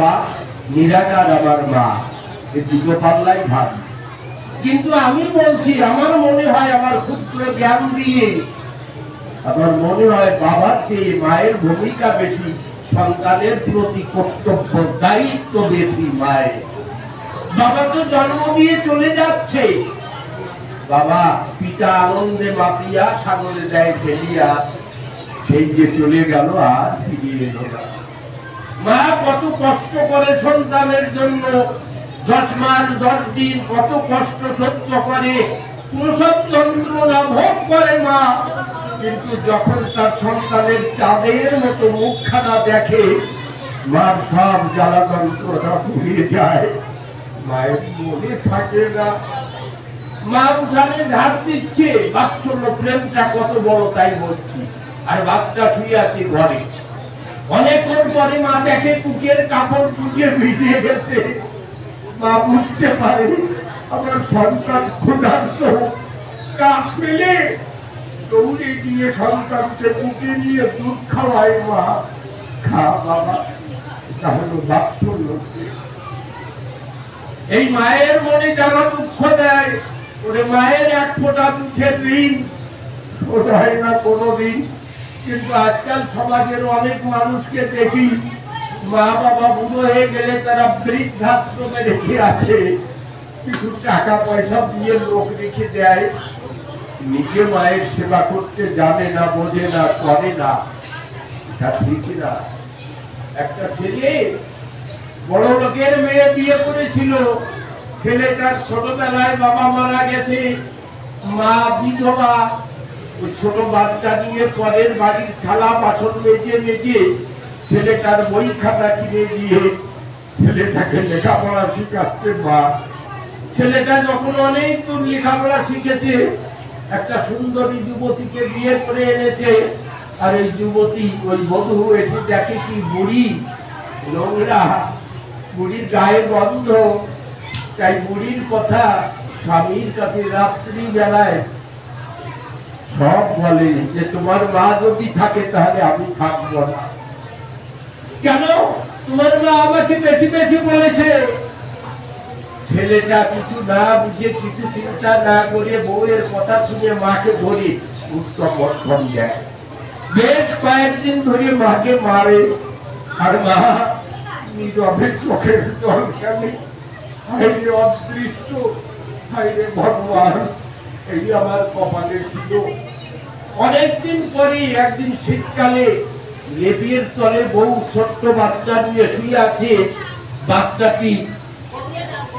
বাবা নিরাকার আমার মা, এই দুটো পাল্লাই ভাগ কিন্তু আমি বলছি, আমার মনে হয় আমার ক্ষুদ্র জ্ঞান দিয়ে, আমার মনে হয় বাবার চেয়ে মায়ের ভূমিকা বেশি, সন্তানের প্রতি কর্তব্য, দায়িত্ব বেশি মায়ের। বাবা তো জন্ম দিয়ে চলে যাচ্ছে। বাবা, পিতা আনন্দে মাপিয়া সাগরে দেয় ফেলিয়া, সেই যে চলে গেল আর ফিরিয়ে এলো না। মা, কত কষ্ট করে সন্তানের জন্য দশ মাস দশ দিন কত কষ্ট সহ্য করে। প্রসব যন্ত্রণা ভোগ করে মা, কিন্তু যখন তার সন্তানের চাঁদের মতো মুখখানা দেখে, মার সব জ্বালা যন্ত্রণা ভুলিয়ে যায়। মায়ের মনে থাকে না। মা উঠানে ঝাড় দিচ্ছে বাচ্চল্য প্রেমটা কত বড় তাই বলছি। আর বাচ্চা শুয়ে আছে ঘরে। অনেকক্ষণ পরে মা দেখে কুকের কাপড় টুকে ভিজিয়ে গেছে। মা বুঝতে পারে আমার সন্তান ক্ষুধার্ত। কাজ পেলে দৌড়ে গিয়ে সন্তানকে বুকে নিয়ে দুধ খাওয়ায় মা। খা বাবা, তাহলে প্রেম। এই মায়ের মনে যারা দুঃখ দেয়, ওরে মায়ের এক ফোঁটা দুঃখের ঋণ। হয় না কোনোদিন কিন্তু আজকাল সমাজের অনেক মানুষকে দেখি মা বাবা বুড়ো হয়ে গেলে তারা বৃদ্ধাশ্রমে রেখে আছে কিছু টাকা পয়সা দিয়ে লোক রেখে দেয়। নিজে মায়ের সেবা করতে জানে না, বোঝে না, করে না। এটা ঠিক না। একটা ছেলে বড় লোকের মেয়ে বিয়ে করেছিল। ছেলেটার ছোটবেলায় বাবা মারা গেছে। মা বিধবা ছোট বাচ্চা নিয়ে পরের বাড়ির থালা বাসন মেজে মেজে ছেলেটার বই খাতা কিনে দিয়ে ছেলেটাকে লেখাপড়া শিখাচ্ছে মা। ছেলেটা যখন অনেক দূর লেখাপড়া শিখেছে, একটা সুন্দরী যুবতীকে বিয়ে করে এনেছে। আর এই যুবতী ওই বধূ এসে দেখে কি বুড়ি? নোংরা। বুড়ির গায়ে গন্ধ। তাই বুড়ির কথা স্বামীর কাছে রাত্রি বেলায় সব বলে যে তোমার মা যদি থাকে তাহলে আমি থাকব না। কেন? তোমার মা আমাকে বেশি বেশি বলেছে। ছেলেটা কিছু না বুঝে কিছু চিন্তা না করে বউয়ের কথা শুনে মাকে ধরে উত্তম দেয়। বেশ কয়েকদিন ধরে মাকে মারে। আর মা, নীরবে চোখের জল খেলে। অদৃষ্ট ভগবান, এই আমার কপালে ছিল। অনেকদিন পরে একদিন শীতকালে লেবিয়ের তলে বউ ছোট্ট বাচ্চা নিয়ে শুয়ে আছে। বাচ্চাটি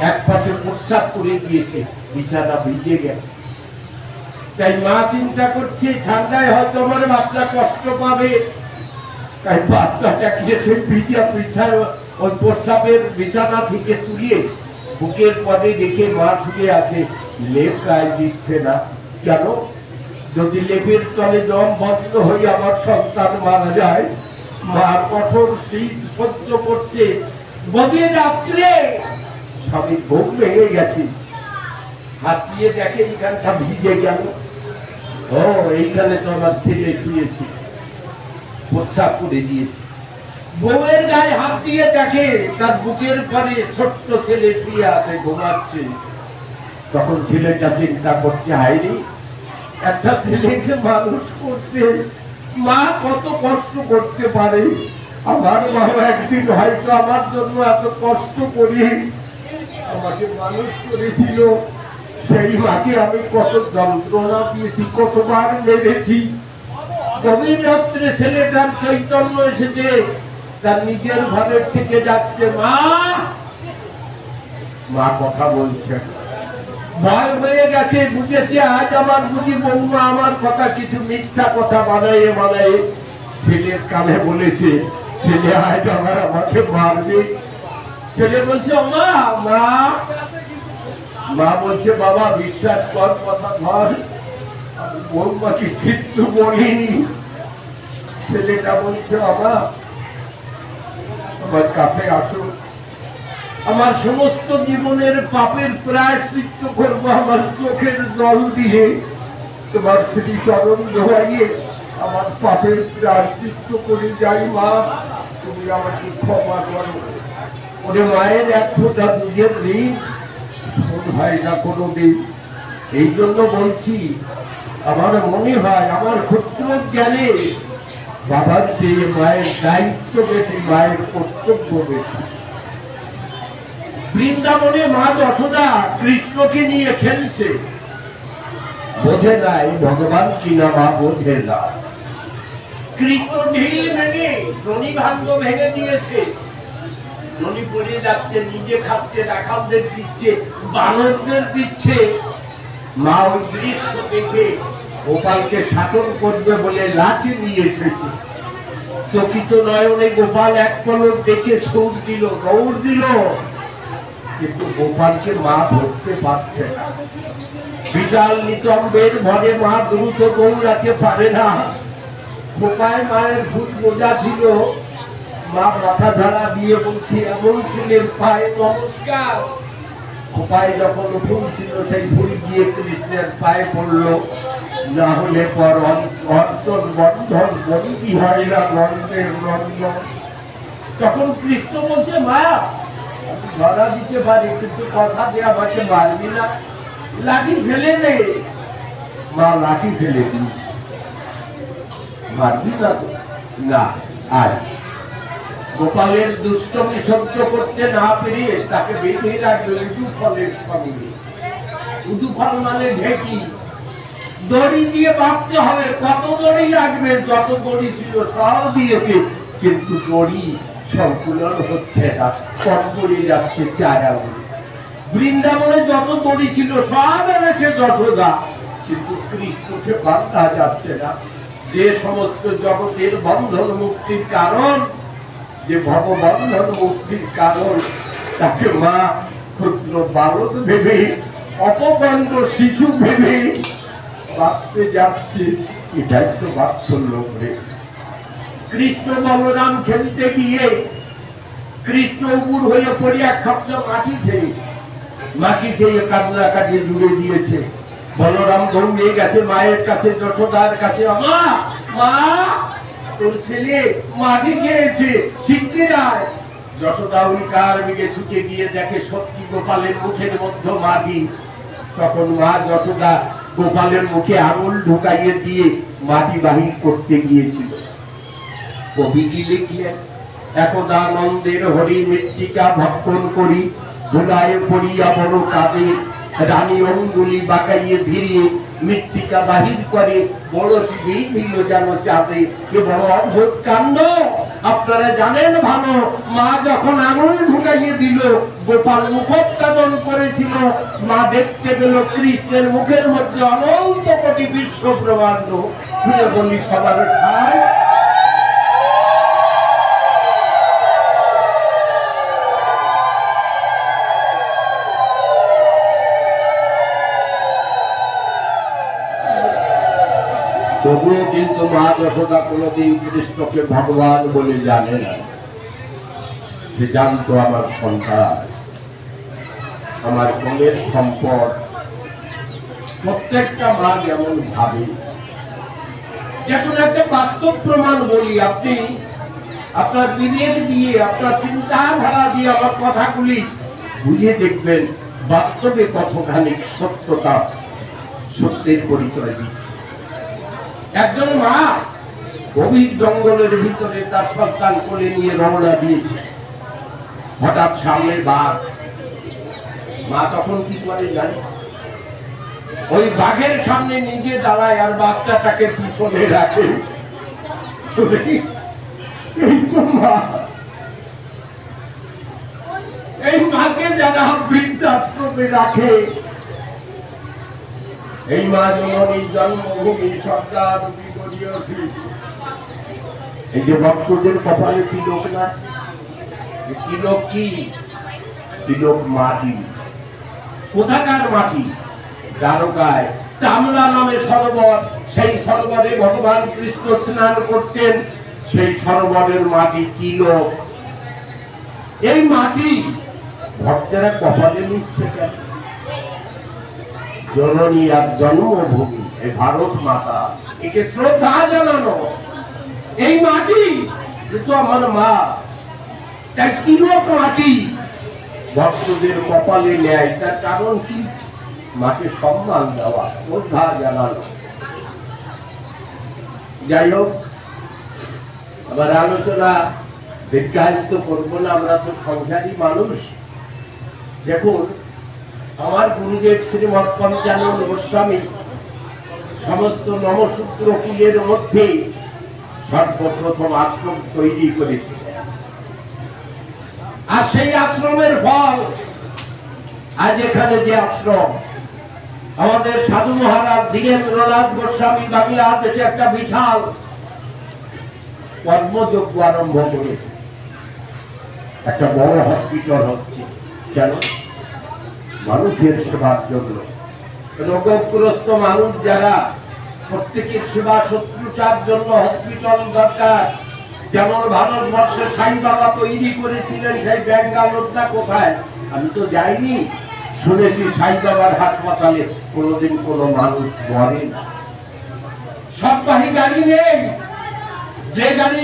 এক পাশে প্রস্রাব করে দিয়েছে, বিছানা ভিজে গেছে। তাই মা চিন্তা করছে, ঠান্ডায় হয়তো আমার বাচ্চা কষ্ট পাবে। তাই বাচ্চাটাকে সে পিঠা পিছায় ওই প্রস্রাবের বিছানা থেকে তুলিয়ে বুকের পদে রেখে মা শুয়ে আছে। লেপ গায়ে দিচ্ছে না। কেন? যদি লেপের তলে দম বন্ধ হয়ে আমার সন্তান মারা যায়, মা কঠোর শীত সহ্য করছে। রাত্রে স্বামী ঘুম ভেঙে গেছে। হাত দিয়ে দেখে এইখানটা ভিজে গেল। ও, এইখানে তো আমার ছেলে শুয়েছে। প্রস্রাব করে দিয়েছে। বউয়ের গায়ে হাত দিয়ে দেখে, তার বুকের পরে ছোট্ট ছেলে শুয়ে আছে, ঘুমাচ্ছে। তখন ছেলেটা চিন্তা করছে হাইনি একটা ছেলেকে মানুষ করতে মা কত কষ্ট করতে পারে? আমার বাবা একদিন হয়তো আমার জন্য এত কষ্ট করি আমাকে মানুষ করেছিল। সেই মাকে আমি কত যন্ত্রণা দিয়েছি, কতবার মেরেছি। গভীর রাত্রে ছেলেটার চৈতন্য এসেছে, তার নিজের ঘরের থেকে যাচ্ছে, মা! মা কথা বলছে ভয় হয়ে গেছে, বুঝেছে, আজ আমার বুঝি বৌমা আমার কথা কিছু মিথ্যা কথা বানাইয়ে বানাইয়ে ছেলের কানে বলেছে, ছেলে, আজ আমার আমাকে মারবে। ছেলে বলছে মা মা। মা বলছে, বাবা, বিশ্বাস কর, কথা ধর। বৌমাকে কিচ্ছু বলিনি। ছেলেটা বলছে, বাবা, আমার কাছে আসো আমার সমস্ত জীবনের পাপের প্রায়শ্চিত্ত করব আমার চোখের জল দিয়ে। তোমার শ্রী চরণ ধোয়াইয়ে আমার পাপের প্রায়শ্চিত্ত করে যাই মা, তুমি আমাকে ক্ষমা করো। ওরে মায়ের এক ফোঁটা দুধের ঋণ শোধ হয় না কোনোদিন। এই জন্য বলছি, আমার মনে হয় আমার ক্ষুদ্র জ্ঞানে বাবার চেয়ে মায়ের দায়িত্ব বেশি, মায়ের কর্তব্য বেশি। বৃন্দাবনে মা যশোদা কৃষ্ণকে নিয়ে খেলছে। বোঝে নাই ভগবান কিনা মা বোঝে না। কৃষ্ণ ঢিল ভেঙে ননি ভাঙ্গ ভেঙে দিয়েছে। ননি পড়ে যাচ্ছে, নিজে খাচ্ছে, রাখালদের দিচ্ছে, বানরদের দিচ্ছে। মা ওই দৃশ্য দেখে গোপালকে শাসন করবে বলে লাঠি নিয়ে এসেছে। চকিত নয়নে গোপাল এক পলক দেখে সুর দিল, গৌর দিল কিন্তু গোপালকে মা ধরতে পারছে না। বিশাল নিতম্বের ভরে মা দ্রুত দৌড়াতে পারে না। গোপায় মায়ের ভুল বোঝা ছিল। মা মাথা ধারা দিয়ে বলছি, এমন ছিলেন পায়ে নমস্কার। খোপায় যখন ফুল ছিল, সেই ফুল গিয়ে কৃষ্ণের পায়ে পড়ল। না হলে পর অর্চন বন্ধন বন্দী না নন্দের নন্দন তখন কৃষ্ণ বলছে, মা আমি ধরা দিতে পারি, কিন্তু কথা দিয়ে আমাকে মারবি না। লাঠি ফেলে মা, লাঠি ফেলে মারবি না তো? না গোপালের দুষ্টমি সহ্য করতে না পেরিয়ে তাকে বেঁধে রাখবে উদু ফলের সঙ্গে। উদু ফল মানে ঢেকি। দড়ি দিয়ে ভাবতে হবে। কত দড়ি লাগবে? যত দড়ি ছিল সব দিয়েছে, কিন্তু দড়ি সংকুলন হচ্ছে না করে যাচ্ছে চার বৃন্দাবনে যত দড়ি ছিল, সব এনেছে যশোদা। কিন্তু কৃষ্ণকে বার্তা যাচ্ছে না। যে সমস্ত জগতের বন্ধন মুক্তির কারণ, যে ভগবন্ধন মুক্তির কারণ, তাকে মা ক্ষুদ্র বালক ভেবে অপকাণ্ড শিশু ভেবে, বাঁচতে যাচ্ছে। এটাই তো বাৎসল্য কৃষ্ণ বলরাম খেলতে গিয়ে কৃষ্ণ উপর হয়ে পড়ে এক মাটি খেয়ে মাটি খেয়ে কান্না কাটিয়ে জুড়ে দিয়েছে। বলরাম দৌড়ে গেছে, মায়ের কাছে, যশোদার কাছে মা মা, তোর ছেলে মাটি খেয়েছে শিগগির যায়। যশোদা ওই কার দিকে ছুটে গিয়ে দেখে সত্যি গোপালের মুখের মধ্যে মাটি। তখন মা যশোদা গোপালের মুখে আঙুল ঢুকাইয়ে দিয়ে মাটি বাহির করতে গিয়েছিল। কবি কি লিখলেন একদা নন্দের হরি মৃত্তিকা ভক্ষণ করি, ধুলায় পড়িয়া বড় কাঁদে, রানী অঙ্গুলি বাঁকাইয়ে ধীরে মৃত্তিকা বাহির করে, বড় সিঁড়ি দিল যেন চাঁদে। এ বড় অদ্ভুত কাণ্ড! আপনারা জানেন ভালো, মা যখন আঙুল ঢুকাইয়ে দিল, গোপাল মুখোৎপাদন করেছিল। মা দেখতে পেল কৃষ্ণের মুখের মধ্যে অনন্ত কোটি বিশ্ব ব্রহ্মাণ্ড সবার খায় তবুও কিন্তু মা যশোদা কোনোদিন কৃষ্ণকে ভগবান বলে জানে না। সে জানতো আমার সন্তান। আমার মনের সম্পদ। প্রত্যেকটা মা যেমন ভাবে। যখন একটা বাস্তব প্রমাণ বলি আপনি, আপনার বিবেক দিয়ে, আপনার চিন্তাধারা দিয়ে, আমার কথাগুলি বুঝে দেখবেন, বাস্তবে কতখানি সত্যতা সত্যের পরিচয় দিচ্ছে। একজন মা গভীর জঙ্গলের ভিতরে তার সন্তান কোলে নিয়ে রওনা দিয়েছে। হঠাৎ সামনে বাঘ। মা তখন কি করে জানে? ওই বাঘের সামনে নিজে দাঁড়ায় আর বাচ্চাটাকে পিছনে রাখে। এই মাকে যারা বৃদ্ধাশ্রমে রাখে এই মা জননী জন্মভূমি সরকার এই যে ভক্তদের কপালে তিলক না? তিলক কি? তিলক মাটি। কোথাকার মাটি? দ্বারকায়। চামলা নামে সরোবর। সেই সরোবরে ভগবান কৃষ্ণ স্নান করতেন। সেই সরোবরের মাটি তিলক। এই মাটি ভক্তেরা কপালে নিচ্ছে কেন? জননী আর জন্মভূমি এই ভারত মাতা। একে শ্রদ্ধা জানানো। এই মাটি এ তো আমার মা। তাই তিলক মাটি। ভক্তদের কপালে নেয় তার কারণ কি? মাকে সম্মান দেওয়া, শ্রদ্ধা জানানো। যাই হোক আবার আলোচনা বিজ্ঞানিত করব না। আমরা তো সংসারী মানুষ। দেখুন আমার গুরুদেব শ্রীমৎ পঞ্চানন্দ গোস্বামী, সমস্ত নমসূত্র কুলের মধ্যে সর্বপ্রথম আশ্রম তৈরি করেছিলেন আর সেই আশ্রমের ফল, আজ এখানে যে আশ্রম, আমাদের সাধু মহারাজ ধীরেন্দ্রনাথ গোস্বামী বাংলাদেশে একটা বিশাল কর্মযোগ্য আরম্ভ করেছে। একটা বড় হসপিটাল হচ্ছে। কেন? মানুষের সেবার জন্য। রোগগ্রস্ত মানুষ যারা প্রত্যেকের সেবা শুশ্রূষার জন্য হসপিটাল দরকার, যেমন ভারতবর্ষে সাই বাবা তৈরি করেছিলেন সেই ব্যাঙ্গালোরটা কোথায়? আমি তো যাইনি। শুনেছি সাই বাবার হাসপাতালে কোনোদিন কোনো মানুষ মরে না সববাহী গাড়ি নেই। যে গাড়ি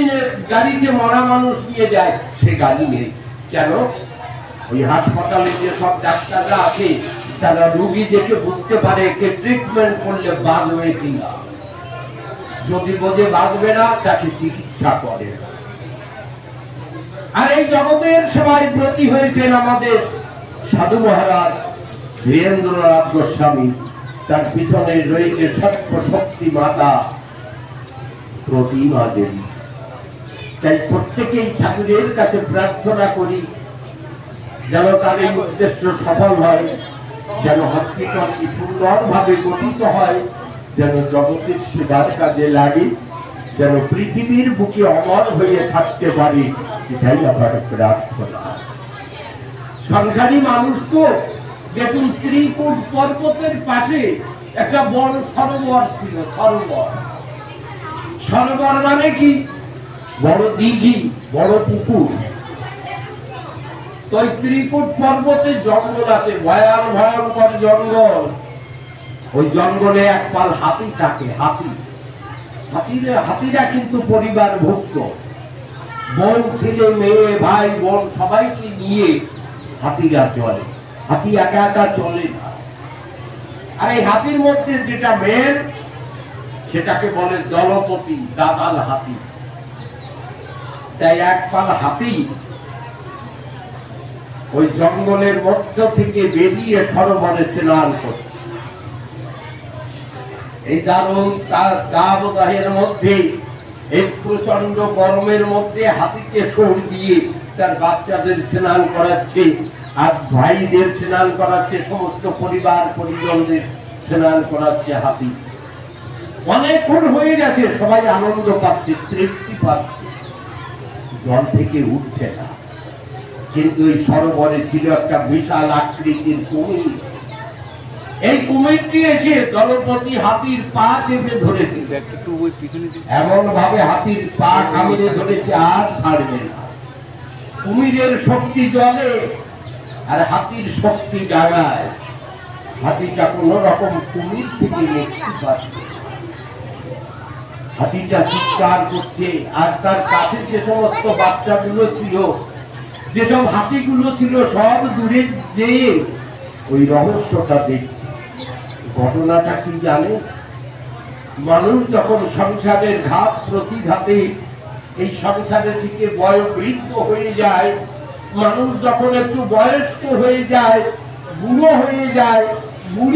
গাড়িতে মরা মানুষ নিয়ে যায়, সে গাড়ি নেই। কেন? ওই হাসপাতালে যে সব ডাক্তাররা আছে, তারা রুগী দেখে বুঝতে পারে কে ট্রিটমেন্ট করলে বাঁচবে কিনা যদি বোঝে বাঁধবে না, তাকে চিকিৎসা করে। আর এই জগতের সেবায় ব্রতী হয়েছেন আমাদের সাধু মহারাজ বীরেন্দ্রনাথ গোস্বামী। তার পিছনে রয়েছে সত্য শক্তি মাতা প্রতিমা দেবী। তাই প্রত্যেকেই ঠাকুরের কাছে প্রার্থনা করি যেন তাদের উদ্দেশ্য সফল হয়, যেন হসপিটালটি সুন্দরভাবে গঠিত হয়, যেন জগতের সেবার কাজে লাগে, যেন পৃথিবীর বুকে অমর হয়ে থাকতে পারে, এটাই আমার প্রার্থনা। সংসারী মানুষ তো দেখুন ত্রিকুট পর্বতের পাশে একটা বড় সরোবর ছিল, সরোবর। সরোবর মানে কি? বড় দিঘি, বড় পুকুর। ওই ত্রিকুট পর্বতে জঙ্গল আছে ভয়ান ভয়ঙ্কর জঙ্গল। ওই জঙ্গলে এক পাল হাতি থাকে, হাতি। হাতিরা হাতিরা কিন্তু পরিবার ভুক্ত। বোন, ছেলে, মেয়ে, ভাই, বোন, সবাইকে নিয়ে হাতিরা চলে। হাতি একা একা চলে না। আর এই হাতির মধ্যে যেটা মেন সেটাকে বলে দলপতি, দাদাল হাতি। তাই এক পাল হাতি ওই জঙ্গলের মধ্য থেকে বেরিয়ে সরোবরে স্নান করছে। এই দারুণ তার দাবদাহের মধ্যে এই প্রচণ্ড গরমের মধ্যে হাতিকে সর দিয়ে তার বাচ্চাদের স্নান করাচ্ছে আর ভাইদের স্নান করাচ্ছে, সমস্ত পরিবার পরিজনদের স্নান করাচ্ছে হাতি। অনেকক্ষণ হয়ে গেছে, সবাই আনন্দ পাচ্ছে, তৃপ্তি পাচ্ছে। জল থেকে উঠছে না। কিন্তু এই সরোবরে ছিল একটা বিশাল আকৃতির কুমির। এই কুমিরটি এসে দলপতি হাতির পা চেপে ধরেছে। এমন ভাবে হাতির পা কামড়ে ধরেছে, আর ছাড়বে না। কুমিরের শক্তি জলে, আর হাতির শক্তি ডাঙায় হাতিটা কোন রকম কুমির থেকে মুক্তি পাচ্ছে হাতিটা চিৎকার করছে, আর তার কাছে যে সমস্ত বাচ্চাগুলো ছিল যেসব হাতিগুলো ছিল, সব দূরে যেয়ে ওই রহস্যটা দেখছে। ঘটনাটা কি জানে? মানুষ যখন সংসারের ঘাত প্রতিঘাতে এই সংসারে থেকে বয় বয়োবৃদ্ধ হয়ে যায়, মানুষ যখন একটু বয়স্ক হয়ে যায়, বুড়ো হয়ে যায়, বুড়ি